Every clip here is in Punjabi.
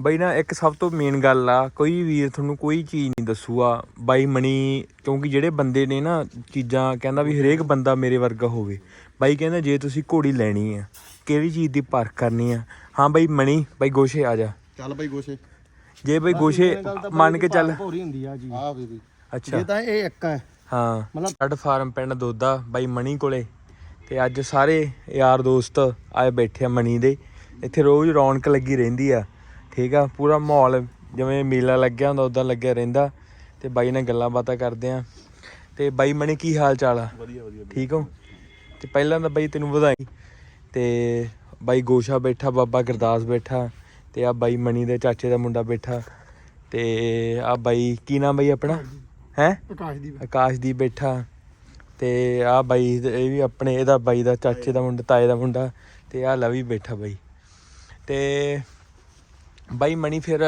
ਬਈ ਨਾ ਇੱਕ ਸਭ ਤੋਂ ਮੇਨ ਗੱਲ ਆ ਕੋਈ ਵੀਰ ਤੁਹਾਨੂੰ ਕੋਈ ਚੀਜ਼ ਨਹੀਂ ਦੱਸੂਗਾ। ਬਾਈ ਮਣੀ ਕਿਉਂਕਿ ਜਿਹੜੇ ਬੰਦੇ ਨੇ ਨਾ ਚੀਜ਼ਾਂ ਕਹਿੰਦਾ ਵੀ ਹਰੇਕ ਬੰਦਾ ਮੇਰੇ ਵਰਗਾ ਹੋਵੇ ਬਾਈ ਕਹਿੰਦਾ ਜੇ ਤੁਸੀਂ ਘੋੜੀ ਲੈਣੀ ਆ ਕਿਹੜੀ ਚੀਜ਼ ਦੀ ਪਰਖ ਕਰਨੀ ਆ? ਹਾਂ ਬਾਈ ਮਣੀ ਬਾਈ ਗੋਸ਼ੇ ਆ ਜਾ। ਚੱਲ ਬਈ ਗੋਸ਼ੇ। ਜੇ ਬਾਈ ਗੋਸ਼ੇ ਮੰਨ ਕੇ ਚੱਲ। ਭੌਰੀ ਹੁੰਦੀ ਆ ਜੀ। ਆ ਵੀ ਵੀ। ਅੱਛਾ। ਜੇ ਤਾਂ ਇਹ ਇੱਕ ਹੈ ਹਾਂ। ਮਤਲਬ- ਸਟੱਡ ਫਾਰਮ ਪਿੰਡ ਦੋਦਾ ਬਾਈ ਮਣੀ ਕੋਲੇ। ਤੇ ਅੱਜ ਸਾਰੇ ਯਾਰ ਦੋਸਤ ਆਏ ਬੈਠੇ ਆ ਮਣੀ ਦੇ। ਇੱਥੇ ਰੋਜ਼ ਰੌਣਕ ਲੱਗੀ ਰਹਿੰਦੀ ਆ ਠੀਕ ਆ? ਪੂਰਾ ਮਾਹੌਲ ਜਿਵੇਂ ਮੇਲਾ ਲੱਗਿਆ ਹੁੰਦਾ ਉਦਾਂ ਲੱਗਿਆ ਰਹਿੰਦਾ। ਤੇ ਬਾਈ ਨਾਲ ਗੱਲਾਂ ਬਾਤਾਂ ਕਰਦੇ ਆ। ਤੇ ਬਾਈ ਮਣੀ ਕੀ ਹਾਲ ਚਾਲ ਆ? ਵਧੀਆ ਵਧੀਆ ਠੀਕ ਹੋ? ਤੇ ਪਹਿਲਾਂ ਤਾਂ ਬਾਈ ਤੈਨੂੰ ਵਧਾਈ। ਤੇ ਬਾਈ ਗੋਸ਼ਾ ਬੈਠਾ ਬਾਬਾ ਗੁਰਦਾਸ ਬੈਠਾ ਤੇ ਆ ਬਾਈ ਮਣੀ ਦੇ ਚਾਚੇ ਦਾ ਮੁੰਡਾ ਬੈਠਾ। ਤੇ ਆ ਬਾਈ ਕੀ ਨਾਮ ਬਾਈ ਆਪਣਾ? ਹੈ? ਪ੍ਰਕਾਸ਼ ਦੀ ਆਕਾਸ਼ਦੀਪ ਬੈਠਾ। ਤੇ ਆ ਬਾਈ ਇਹ ਵੀ ਆਪਣੇ ਇਹਦਾ ਬਾਈ ਦਾ ਚਾਚੇ ਦਾ ਮੁੰਡਾ ਤਾਏ ਦਾ ਮੁੰਡਾ ਤੇ ਆ ਲਵੀ ਬੈਠਾ ਬਾਈ। ਤੇ ਬਾਈ ਮਣੀ ਫਿਰ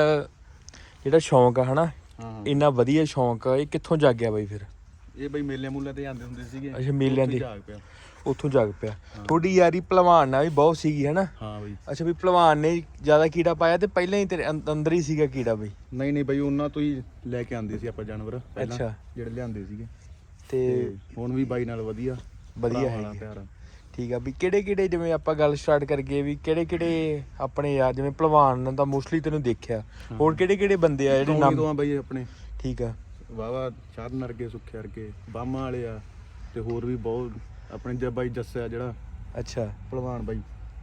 ਜਿਹੜਾ ਸ਼ੌਂਕ ਆ ਹਨਾ ਹਾਂ ਇੰਨਾ ਵਧੀਆ ਸ਼ੌਂਕ ਇਹ ਕਿੱਥੋਂ ਜਾਗਿਆ ਬਾਈ ਫਿਰ? ਇਹ ਬਈ ਮੇਲੇ ਮੂਲੇ ਤੇ ਜਾਂਦੇ ਹੁੰਦੇ ਸੀਗੇ। ਅੱਛਾ, ਮੇਲਿਆਂ ਉੱਥੇ ਤੇ। ਜਾਗ ਪਿਆ। ਉੱਥੋਂ ਜਾਗ ਪਿਆ। ਥੋੜੀ ਯਾਰੀ ਭਲਵਾਨ ਨਾਲ ਵੀ ਬਹੁਤ ਸੀਗੀ ਹਨਾ? ਹਾਂ ਬਈ। ਅੱਛਾ ਵੀ ਭਲਵਾਨ ਨੇ ਜ਼ਿਆਦਾ ਕੀੜਾ ਪਾਇਆ ਤੇ ਪਹਿਲਾਂ ਹੀ ਤੇਰੇ ਅੰਦ- ਅੰਦਰ ਹੀ ਸੀਗਾ ਕੀੜਾ ਬਈ? ਨਹੀਂ ਨਹੀਂ ਬਈ ਉਹਨਾਂ ਤੋਂ ਹੀ ਲੈ ਕੇ ਆਂਦੇ ਸੀ ਆਪਾਂ ਜਾਨਵਰ ਪਹਿਲਾਂ ਅੱਛਾ। ਜਿਹੜੇ ਲਿਆਂਦੇ ਸੀਗੇ। ਤੇ ਤੇ ਹੁਣ ਵੀ ਬਾਈ ਨਾਲ ਵਧੀਆ ਵਧੀਆ ਭਰਾਵਾਂ ਨਾਲ ਹੈਗੀ। ਪਿਆਰ ਆ। ਠੀਕ ਆ ਵੀ ਕਿਹੜੇ ਕਿਹੜੇ ਜਿਵੇਂ ਆਪਾਂ ਗੱਲ ਸਟਾਰਟ ਕਰਗੇ ਵੀ ਕਿਹੜੇ ਕਿਹੜੇ ਆਪਣੇ ਯਾਰ ਜਿਵੇਂ ਭਲਵਾਨ ਦਾ ਮੋਸਟਲੀ ਤੈਨੂੰ ਦੇਖਿਆ। ਹੋਰ ਕਿਹੜੇ ਕਿਹੜੇ ਬੰਦੇ ਆ ਜਿਹੜੇ ਨਾਮ ਤੋਂ ਆ ਬਈ ਆਪਣੇ? ਠੀਕ ਆ। ਵਾਵਾ ਚਰਨ ਵਰਗੇ ਸੁੱਖੇ ਵਰਗੇ ਬਾਮਾ ਵਾਲੇ ਆ ਤੇ ਹੋਰ ਵੀ ਬਹੁਤ ਆਪਣੇ ਜੇ ਬਾਈ ਜੱਸਿਆ ਜਿਹੜਾ ਅੱਛਾ। ਭਲਵਾਨ ਬਾਈ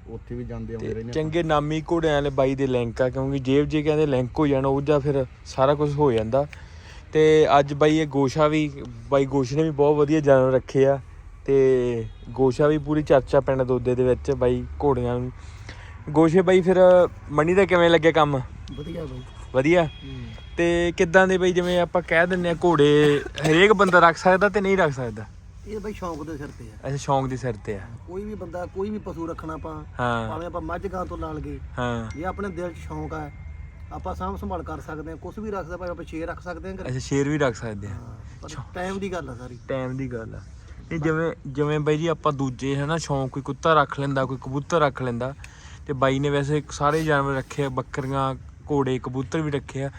ਉੱਥੇ ਵੀ ਜਾਂਦੇ ਆਉਂਦੇ ਤੇ ਰਹਿੰਦੇ ਚੰਗੇ ਨਾਮੀ ਘੋੜਿਆਂ ਵਾਲੇ ਬਾਈ ਦੇ ਲਿੰਕ ਆ ਕਿਉਂਕਿ ਜੇਬ ਜੇ ਕਹਿੰਦੇ ਲਿੰਕ ਹੋ ਜਾਣ ਉਹ ਜਾਂ ਫਿਰ ਸਾਰਾ ਕੁਝ ਹੋ ਜਾਂਦਾ। ਤੇ ਅੱਜ ਬਾਈ ਇਹ ਗੋਸ਼ਾ ਵੀ ਬਾਈ ਗੋਸ਼ ਨੇ ਵੀ ਬਹੁਤ ਵਧੀਆ ਜਾਨਵਰ ਰੱਖੇ ਆ। ਤੇ ਗੋਸ਼ਾ ਵੀ ਪੂਰੀ ਚਰਚਾ ਪਿੰਡ ਦੋਦੇ ਦੇ ਵਿੱਚ ਬਾਈ ਘੋੜੀਆਂ ਨੂੰ। ਗੋਸ਼ੇ ਬਾਈ ਫਿਰ ਮਣੀ ਦਾ ਕਿਵੇਂ ਲੱਗਿਆ ਕੰਮ? ਵਧੀਆ ਬਾਈ। ਵਧੀਆ? ਤੇ ਕਿੱਦਾਂ ਦੇ ਬਈ ਜਿਵੇਂ ਆਪਾਂ ਕਹਿ ਦਿੰਨੇ ਆ ਘੋੜੇ ਹਰੇਕ ਬੰਦਾ ਰੱਖ ਸਕਦਾ ਤੇ ਨਹੀਂ ਰੱਖ ਸਕਦਾ? ਇਹ ਬਾਈ ਸ਼ੌਂਕ ਦੇ ਸਿਰ ਤੇ ਆ। ਅੱਛਾ ਸ਼ੌਂਕ ਦੇ ਸਿਰ ਤੇ ਆ। ਕੋਈ ਵੀ ਬੰਦਾ ਕੋਈ ਵੀ ਪਸ਼ੂ ਰੱਖਣਾ ਆਪਾਂ ਭਾਵੇਂ ਆਪਾਂ ਮੱਝ ਗਾਂ ਤੋਂ ਲਾ ਲਗੇ ਹਾਂ। ਜੇ ਆਪਣੇ ਦਿਲ 'ਚ ਸ਼ੌਂਕ ਆ। ਆਪਾਂ ਸਾਂਭ ਸੰਭਾਲ ਕਰ ਸਕਦੇ ਆ ਕੁਝ ਵੀ ਰੱਖ ਸਕਦੇ ਆਪਾਂ ਸ਼ੇਰ ਰੱਖ ਸਕਦੇ ਆ ਅੱਛਾ ਸ਼ੇਰ ਵੀ ਰੱਖ ਸਕਦੇ ਆ ਟਾਈਮ ਦੀ ਗੱਲ ਆ ਸਾਰੀ। ਟਾਈਮ ਦੀ ਗੱਲ ਆ। ਇਹ ਜਿਵੇਂ ਜਿਵੇਂ ਬਾਈ ਜੀ ਆਪਾਂ ਦੂਜੇ ਹਨਾ ਸ਼ੌਂਕ ਕੋਈ ਕੁੱਤਾ ਰੱਖ ਲੈਂਦਾ ਕੋਈ ਕਬੂਤਰ ਰੱਖ ਲੈਂਦਾ ਤੇ ਬਾਈ ਨੇ ਵੈਸੇ ਸਾਰੇ ਜਾਨਵਰ ਰੱਖੇ ਆ ਬੱਕਰੀਆਂ ਘੋੜੇ ਕਬੂਤਰ ਵੀ ਰੱਖੇ ਆ।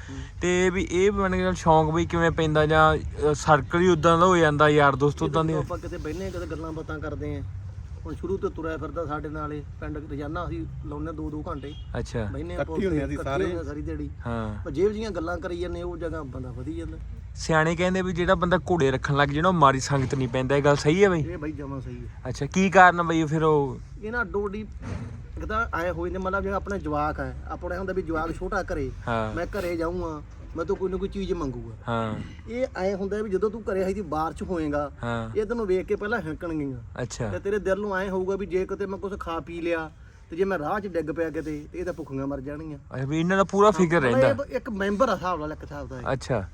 ਤੇ ਵੀ ਇਹ ਬਣ ਗਿਆ ਸ਼ੌਂਕ ਬਈ ਕਿਵੇਂ ਪੈਂਦਾ ਜਾਂ ਸਰਕਲ ਹੀ ਉਦਾਂ ਦਾ ਹੋ ਜਾਂਦਾ ਯਾਰ ਦੋਸਤ ਉਦਾਂ ਦੇ ਆਪਾਂ ਕਿਤੇ ਬੈਠਨੇ ਕਿਤੇ ਗੱਲਾਂ ਬਾਤਾਂ ਕਰਦੇ ਆ ਹੁਣ ਸ਼ੁਰੂ ਤੋਂ ਤੁਰਿਆ ਫਿਰਦਾ ਸਾਡੇ ਨਾਲ ਇਹ ਪਿੰਡ ਰੋਜ਼ਾਨਾ ਅਸੀਂ ਲਾਉਨੇ ਦੋ ਦੋ ਘੰਟੇ। ਅੱਛਾ। ਬੈਠਨੇ ਇਕੱਠੇ ਹੁੰਦੇ ਆ ਸਾਰੇ। ਸਾਰੀ ਦਿਹਾੜੀ। ਹਾਂ। ਪਰ ਜੇਬ ਜੀਆਂ ਗੱਲਾਂ ਕਰੀ ਜਾਂਦੇ ਉਹ ਜਗ੍ਹਾ ਬੰਦਾ ਵਧੀ ਜਾਂਦਾ। ਸਿਆਣੇ ਕਹਿੰਦੇ ਵੀ ਜਿਹੜਾ ਬੰਦਾ ਘੋੜੇ ਰੱਖਣ ਲੱਗ ਜੇ ਨਾ ਉਹ ਮਾਰੀ ਸੰਗਤ ਨਹੀਂ ਪੈਂਦਾ ਇਹ ਗੱਲ ਸਹੀ ਹੈ ਬਈ? ਇਹ ਬਾਈ ਜਮਾ ਸਹੀ ਹੈ। ਅੱਛਾ ਕੀ ਕਾਰਨ ਬਈ ਫਿਰ ਉਹ? ਇਹ ਨਾ ਡੋਡੀ ਤਾਂ ਆਏ ਹੋਏ ਨੇ ਮਤਲਬ ਜਿਹੜਾ ਆਪਣੇ ਜਵਾਕ ਹੈ ਆਪਣੇ ਹੁੰਦਾ ਵੀ ਜਵਾਕ ਛੋਟਾ ਘਰੇ ਹਾਂ। ਮੈਂ ਘਰੇ ਜਾਊਂਗਾ ਮੈਂ ਤੋਂ ਕੋਈ ਨਾ ਕੋਈ ਚੀਜ਼ ਮੰਗੂਗਾ। ਹਾਂ। ਇਹ ਐ ਹੁੰਦਾ ਵੀ ਜਦੋਂ ਤੂੰ ਘਰੇ ਆਈ ਦੀ ਬਾਹਰ ਚ ਹੋਏਗਾ ਹਾਂ। ਇਹ ਤੈਨੂੰ ਵੇਖ ਕੇ ਪਹਿਲਾਂ ਹਿੰਕਣਗੀਆਂ ਅੱਛਾ। ਤੇ ਤੇਰੇ ਦਿਲ ਨੂੰ ਐ ਹੋਊਗਾ ਵੀ ਜੇ ਕਿਤੇ ਮੈਂ ਕੁਝ ਖਾ ਪੀ ਲਿਆ ਤੇ ਜੇ ਮੈਂ ਰਾਹ 'ਚ ਡਿੱਗ ਪਿਆ ਕਿਤੇ ਤੇ ਇਹ ਤਾਂ ਭੁੱਖੀਆਂ ਮਰ ਜਾਣਗੀਆਂ। ਅੱਛਾ ਵੀ ਇਹਨਾਂ ਦਾ ਪੂਰਾ ਫਿਕਰ ਰਹਿੰਦਾ। ਇਹ ਇੱਕ ਮੈਂਬਰ ਆ ਹਿਸਾਬ ਨਾਲ ਇੱਕ ਹਿਸਾਬ ਦਾ ਇਹ। ਅੱਛਾ।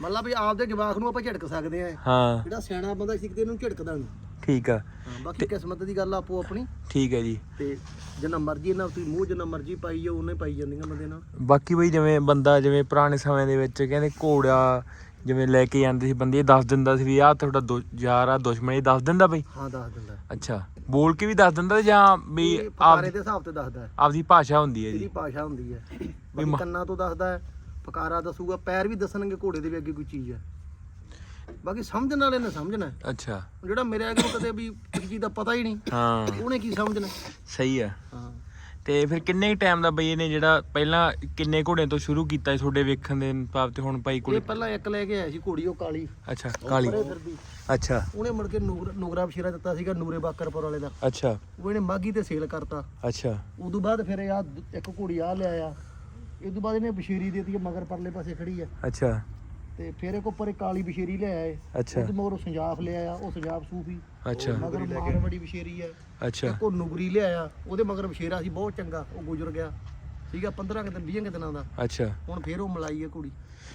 ਮਤਲਬ ਵੀ ਆਪਦੇ ਜਵਾਕ ਨੂੰ ਆਪਾਂ ਝਿੜਕ ਸਕਦੇ ਆ ਹਾਂ। ਜਿਹੜਾ ਸਿਆਣਾ ਬੰਦਾ ਸੀ ਕਿਤੇ ਇਹਨੂੰ ਝਿੜਕਦਾ ਨਹੀਂ ਠੀਕ ਆ। ਹਾਂ, ਬਾਕੀ ਕਿਸਮਤ ਦੀ ਗੱਲ ਆਪੋ ਆਪਣੀ। ਠੀਕ ਹੈ ਜੀ। ਤੇ ਜਿੰਨਾ ਮਰਜ਼ੀ ਇਹਨਾਂ ਤੁਸੀਂ ਮੂੰਹ ਜਿੰਨਾ ਮਰਜ਼ੀ ਪਾਈ ਜਾਓ ਉਹਨੇ ਪਾਈ ਜਾਂਦੀਆਂ ਬੰਦੇ ਨਾਲ। ਬਾਕੀ ਬਈ ਜਿਵੇਂ ਬੰਦਾ ਜਿਵੇਂ ਪੁਰਾਣੇ ਸਮੇਂ ਦੇ ਵਿੱਚ ਕਹਿੰਦੇ ਘੋੜਾ ਜਿਵੇਂ ਲੈ ਕੇ ਜਾਂਦੇ ਸੀ ਬੰਦੇ ਇਹ ਦੱਸ ਦਿੰਦਾ ਸੀ ਵੀ ਆਹ ਤੁਹਾਡਾ ਦੋ- ਯਾਰ ਆ ਦੁਸ਼ਮਣ ਇਹ ਦੱਸ ਦਿੰਦਾ ਬਈ? ਹਾਂ ਦੱਸ ਦਿੰਦਾ। ਅੱਛਾ। ਬੋਲ ਕੇ ਵੀ ਦੱਸ ਦਿੰਦਾ ਜਾਂ ਵੀ ਇਹ ਆਪ ਦੇ ਹਿਸਾਬ ਤੇ ਦੱਸਦਾ। ਹੈ। ਆਪਦੀ ਭਾਸ਼ਾ ਹੁੰਦੀ ਹੈ ਇਹਦੀ ਜੀ ਭਾਸ਼ਾ ਹੁੰਦੀ ਹੈ। ਬਾਕੀ ਕੰਨਾਂ ਤੋਂ ਦੱਸਦਾ ਹੈ। ਪਕਾਰਾ ਦੱਸੂਗਾ ਪੈਰ ਵੀ ਦੱਸਣਗੇ ਘੋੜੇ ਦੇ ਵੀ ਅੱਗੇ ਕੋਈ ਚੀਜ਼ ਹੈ। ਬਾਕੀ ਸਮਝਣ ਵਾਲੇ ਨੇ ਸਮਝਣਾ। ਹੈ। ਅੱਛਾ। ਜਿਹੜਾ ਮੇਰੇ ਅੱਗੇ ਕਦੇ ਵੀ ਕਿਸੇ ਚੀਜ਼ ਦਾ ਪਤਾ ਹੀ ਨਹੀਂ ਹਾਂ। ਉਹਨੇ ਕੀ ਸਮਝਣਾ? ਸਹੀ ਆ ਹਾਂ। ਤੇ ਫਿਰ ਕਿੰਨੇ ਟਾਈਮ ਦਾ ਬਈ ਇਹਨੇ ਜਿਹੜਾ ਪਹਿਲਾਂ ਕਿੰਨੇ ਘੋੜਿਆਂ ਤੋਂ ਸ਼ੁਰੂ ਕੀਤਾ ਸੀ ਤੁਹਾਡੇ ਵੇਖਣ ਦੇ ਮੁਤਾਬਕ ਤੇ ਹੁਣ ਭਾਈ ਇਹ ਕੋਲੇ ਪਹਿਲਾਂ ਇੱਕ ਲੈ ਕੇ ਆਇਆ ਸੀ ਘੋੜੀ ਉਹ ਕਾਲੀ। ਅੱਛਾ ਕਾਲੀ। ਪਰੇ ਫਿਰਦੀ। ਅੱਛਾ। ਉਹਨੇ ਮੁੜ ਕੇ ਨੂਰ ਨੂਗਰਾ ਬਸ਼ੀਰਾ ਦਿੱਤਾ ਸੀਗਾ ਨੂਰੇ ਬਾਕਰਪੁਰ ਵਾਲੇ ਦਾ। ਅੱਛਾ। ਉਹ ਇਹਨੇ ਮਾਗੀ ਤੇ ਸੇਲ ਕਰਤਾ। ਅੱਛਾ। ਉਦੋਂ ਬਾਅਦ ਫਿਰ ਇਹ ਆ ਇੱਕ ਘੋੜੀ ਆ ਲਿਆ ਆ ਇਹ ਤੋਂ ਬਾਅਦ ਇਹਨੇ ਬਸ਼ੀਰੀ ਦੇ ਦਿੱਤੀ ਮਗਰ ਪਰਲੇ ਪਾਸੇ ਖੜੀ ਆ। ਅੱਛਾ। ਤੇ ਫਿਰ ਇੱਕ ਉੱਪਰ ਇੱਕ ਕਾਲੀ ਬਸ਼ੀਰੀ ਲਿਆਇਆ ਏ ਅੱਛਾ। ਉਹ ਮਗਰ ਸੰਜਾਫ ਲਿਆਇਆ ਉਹ ਸੰਜਾਫ ਸੂਫੀ। ਅੱਛਾ। ਮਗਰ ਮਾਰਵੜੀ ਬਸ਼ੀਰੀ ਆ। ਅੱਛਾ। ਇੱਕ ਉਹ ਨੁਗਰੀ ਲਿਆਇਆ ਉਹਦੇ ਮਗਰ ਬਸ਼ੇਰਾ ਸੀ ਬਹੁਤ ਚੰਗਾ ਉਹ ਗੁਜ਼ਰ ਗਿਆ। ਠੀਕ ਆ 15 ਕਿ ਦਿਨ 20 ਕਿ ਦਿਨਾਂ ਦਾ। ਅੱਛਾ। ਹੁਣ ਫੇਰ ਉਹ ਮਲਾਈ ਆ ਕੁੜੀ।